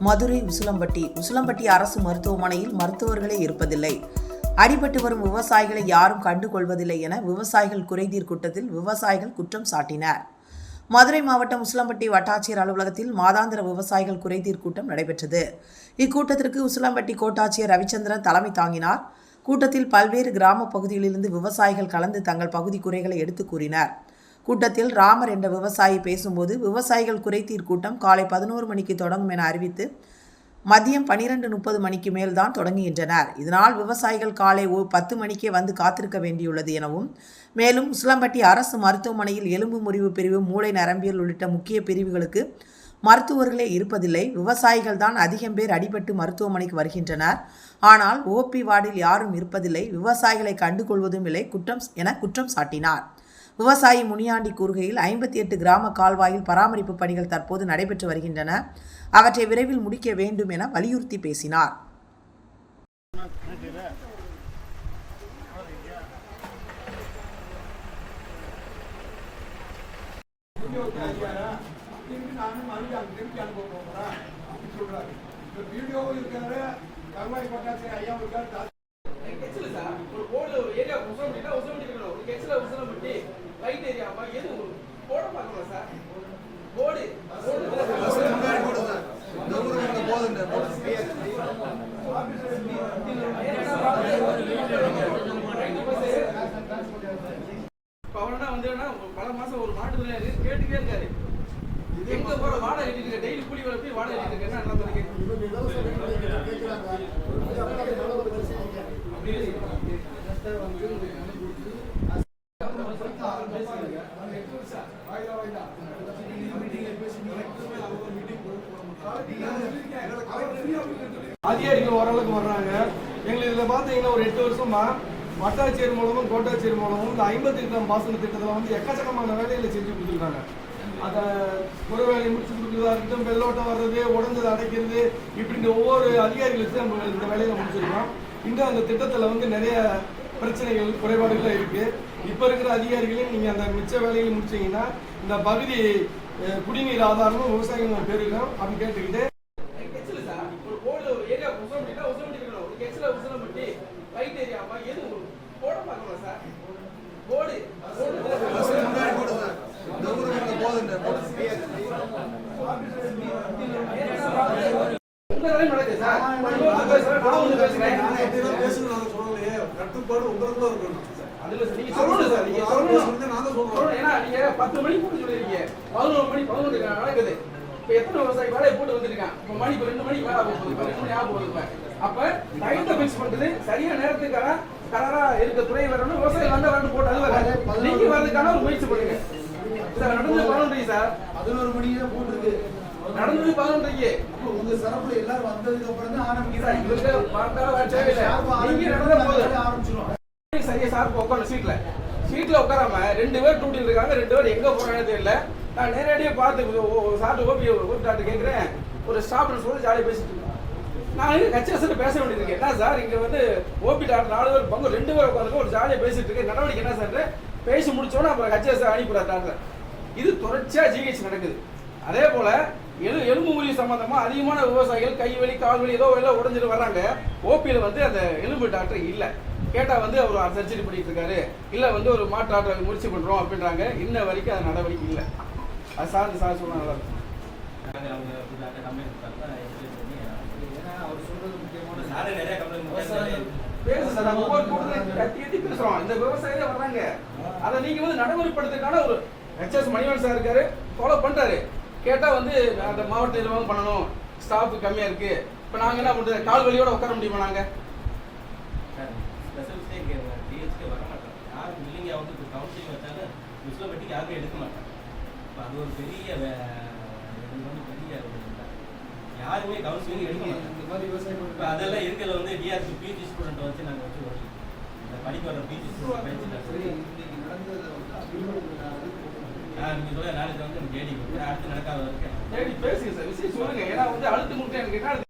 மதுரை உசிலம்பட்டி. உசிலம்பட்டி அரசு மருத்துவமனையில் மருத்துவர்களே இருப்பதில்லை. அடிபட்டு வரும் விவசாயிகளை யாரும் கண்டுகொள்வதில்லை என விவசாயிகள் குறைதீர் கூட்டத்தில் விவசாயிகள் குற்றம் சாட்டினர். மதுரை மாவட்டம் உசிலம்பட்டி வட்டாட்சியர் அலுவலகத்தில் மாதாந்திர விவசாயிகள் குறைதீர் கூட்டம் நடைபெற்றது. இக்கூட்டத்திற்கு உசிலம்பட்டி கோட்டாட்சியர் ரவிச்சந்திரன் தலைமை தாங்கினார். கூட்டத்தில் பல்வேறு கிராம பகுதிகளிலிருந்து விவசாயிகள் கலந்து தங்கள் பகுதி குறைகளை எடுத்துக் கூறினர். கூட்டத்தில் ராமர் என்ற விவசாயி பேசும்போது விவசாயிகள் குறைதீர் கூட்டம் காலை பதினோரு மணிக்கு தொடங்கும் என அறிவித்து மதியம் பனிரெண்டு முப்பது மணிக்கு மேல் தான் தொடங்குகின்றனர். இதனால் விவசாயிகள் காலை ஓ பத்து மணிக்கே வந்து காத்திருக்க வேண்டியுள்ளது எனவும் மேலும் உசிலம்பட்டி அரசு மருத்துவமனையில் எலும்பு முறிவு பிரிவு மூளை நரம்பியல் உள்ளிட்ட முக்கிய பிரிவுகளுக்கு மருத்துவர்களே இருப்பதில்லை. விவசாயிகள் தான் அதிகம் பேர் அடிபட்டு மருத்துவமனைக்கு வருகின்றனர். ஆனால் ஓபி வார்டில் யாரும் இருப்பதில்லை. விவசாயிகளை கண்டுகொள்வதும் இல்லை. குற்றம் என குற்றம் சாட்டினார். விவசாயி முனியாண்டி கூறுகையில் ஐம்பத்தி எட்டு கிராம கால்வாயில் பராமரிப்பு பணிகள் தற்போது நடைபெற்று வருகின்றன. அவற்றை விரைவில் முடிக்க வேண்டும் என வலியுறுத்தி பேசினார். வீடியோ இருக்காரு. கல்வாய் பட்டாச்சு ஐயா இருக்காரு பல மாசம் ஒரு மாட்டு தொழிலாளி கேட்டுக்கே இருக்காரு. எங்க போற வாடகை கட்டிட்டு இருக்க டெய்லி கூலி வேலை போய் வாடகை கட்டிட்டு இருக்க? என்ன அதிகாரிகள் ஓரளவுக்கு வர்றாங்க. எங்களுக்கு இதில் பார்த்தீங்கன்னா ஒரு எட்டு வருஷமா வட்டாட்சியர் மூலமும் கோட்டாட்சியர் மூலமும் இந்த ஐம்பத்தி எட்டாம் பாசன திட்டத்தில் வந்து எக்கச்சக்கமான வேலைகளை செஞ்சு கொடுத்துருக்காங்க. அதை ஒரு வேலையை முடிச்சு கொடுக்குறதா இருக்கட்டும் வெள்ளோட்டம் வர்றது உடஞ்சதை அடைக்கிறது இப்படின்ற ஒவ்வொரு அதிகாரிகளுக்கு நம்ம இந்த வேலையில முடிச்சிருக்கோம். இன்னும் அந்த திட்டத்தில் வந்து நிறைய பிரச்சனைகள் குறைபாடுகள் இருக்கு. இப்போ இருக்கிற அதிகாரிகளையும் நீங்கள் அந்த மிச்ச வேலைகளை முடிச்சீங்கன்னா இந்த பகுதி குடிநீர் ஆதாரமும் விவசாயிகள் பெருகும் அப்படின்னு கேட்டுக்கிட்டு கட்டுப்பாடு உங்களுக்கு தான் இருக்கணும் அதுல நீங்க சொல்லணும் சார் நீங்க சொல்லணும். நான் தான் சொல்றேன். ஏன்னா நீங்க பத்து மணிக்கு போட்டு சொல்லிருக்கீங்க. பதினோரு மணி பதினொன்று நடக்குது. இப்ப எத்தனை விவசாயி வேலையை போட்டு வந்திருக்கான்? இப்ப மணி இப்ப ரெண்டு மணிக்கு வேலை போகுது. இப்ப ரெண்டு மணி ஆக போகுது அப்ப டைத்தை பிக்ஸ் பண்றது சரியா நேரத்துக்கான கலரா இருக்க துறை வரணும் விவசாயி வந்தா வரணும் போட்டு அது வராது. நீங்க வர்றதுக்கான ஒரு முயற்சி பண்ணுங்க. சார் நடந்தது பதினொன்றரை சார். பதினோரு மணிக்கு தான் போட்டிருக்கு. நடந்தது பதினொன்றரைக்கு அப்போ உங்க சரப்புல எல்லாரும் வந்ததுக்கு அப்புறம் தான் ஆரம்பிக்கிறாங்க இவருக்கு பார்த்தா தேவையில்லை. நீங்க நடந்த போதும் ஆரம்பிச்சிடும் சரியா சார் உட்காந்து சீட்ல. சீட்ல உட்காராம ரெண்டு பேர் டூட்டில் இருக்காங்க ரெண்டு பேர் எங்க போறாங்கன்னு தெரியல. நான் நேரடியா பார்த்து சார் ஓபி ஓபி கேட்குறேன் கேட்கிறேன் ஒரு ஸ்டாஃப் சொல்லி ஜாலியாக பேசிட்டு இருக்கேன் நான் இங்க கச்சேசன் பேச வேண்டியது என்ன சார் இங்க வந்து ஓபி டாக்டர் நாலு பேர் பங்கு ரெண்டு பேர் உட்காந்து ஒரு ஜாலியாக பேசிட்டு இருக்கேன். நடவடிக்கை என்ன சார் பேசி முடிச்சோன்னா அப்புறம் கச்சேசன் அனுப்பிவிடார் டாக்டர் இது தொடர்ச்சியா ஜிஹெச் நடக்குது. அதே போல எலு எலும்பு முறிவு சம்பந்தமா அதிகமான விவசாயிகள் கை வலி கால் வலி ஏதோ எல்லாம் உடஞ்சிட்டு வர்றாங்க. ஓபியில் வந்து அந்த எலும்பு டாக்டர் இல்ல. கேட்டா வந்து அவர் சர்ஜரி பண்ணிட்டு இருக்காரு. இல்ல வந்து ஒரு மாற்று டாக்டர் முயற்சி பண்றோம் அப்படின்றாங்க. இன்ன வரைக்கும் அது நடவடிக்கை இல்ல. அது சார் சார் சொன்னால் நல்லா இருக்கும். சார் பேசுறோம். இந்த விவசாயிகளே வர்றாங்க. அதை நீங்க வந்து நடைமுறைப்படுத்துறதுக்கான ஒரு ஹெச்எஸ் மணிவன் சார் இருக்காரு. ஃபாலோ பண்றாரு கேட்டா வந்து அந்த மாவட்ட நிர்வாகம் பண்ணணும். ஸ்டாஃப் கம்மியா இருக்கு. இப்ப நாங்க என்ன பண்றது? கால் வலியோட உட்கார முடியுமா நாங்க? யாருமே கவுன்சிலிங் எடுக்க மாட்டாங்க. அதெல்லாம் இருக்கிறது வந்து டிஆர்பி பிஜி ஸ்டூடெண்ட் வச்சு நாங்கள் வச்சு படிக்க வர பிஜி ஸ்டூடெண்ட் நடந்ததை அடுத்து நடக்காத வரைக்கும் பேசுங்க சார் விஷயம் சொல்லுங்க. ஏன்னா வந்து அழுத்து முட்டை எனக்கு